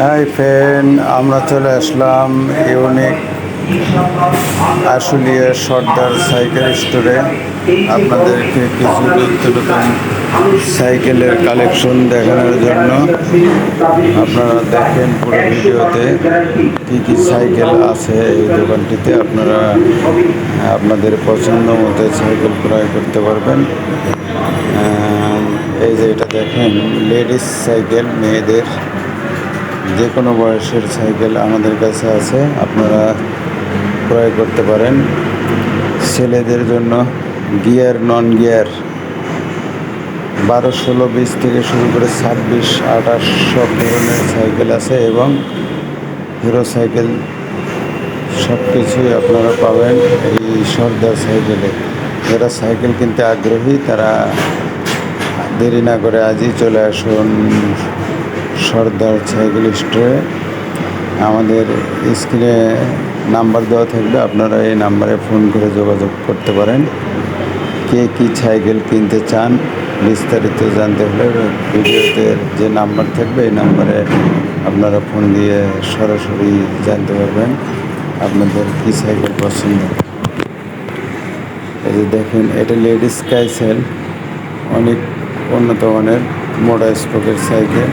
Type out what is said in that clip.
High friend, আমরা চলে আসলাম ইউনিক আশুলিয়া সর্দার সাইকেল স্টোরে। আপনাদেরকে কিছু নিত্য নতুন সাইকেলের কালেকশন দেখানোর জন্য আপনারা দেখেন পুরো ভিডিওতে কি কি সাইকেল আছে এই দোকানটিতে। আপনারা, আপনাদের পছন্দ মতো সাইকেল ক্রয় করতে পারবেন। এই যে এটা দেখেন, লেডিস সাইকেল, মেয়েদের। যে কোনো বয়সের সাইকেল আমাদের কাছে আছে, আপনারা ক্রয় করতে পারেন। ছেলেদের জন্য গিয়ার নন গিয়ার বারো ষোলো বিশ থেকে শুরু করে ছাব্বিশ আঠাশ সব ধরনের সাইকেল আছে এবং হিরো সাইকেল সব কিছুই আপনারা পাবেন এই সর্দার সাইকেলে। যারা সাইকেল কিনতে আগ্রহী, তারা দেরি না করে আজই চলে আসুন। সর্দার সাইকেল স্টোরে আমাদের স্ক্রিনে নাম্বার দেওয়া থাকবে, আপনারা এই নাম্বারে ফোন করে যোগাযোগ করতে পারেন। কে কী সাইকেল কিনতে চান, বিস্তারিত জানতে হলে ভিডিওতে যে নাম্বার থাকবে, এই নাম্বারে আপনারা ফোন দিয়ে সরাসরি জানতে পারবেন আপনাদের কী সাইকেল পছন্দ। এই যে দেখেন, এটা লেডিস কাইসেল অনেক উন্নত মানের, মোটা স্পোকের সাইকেল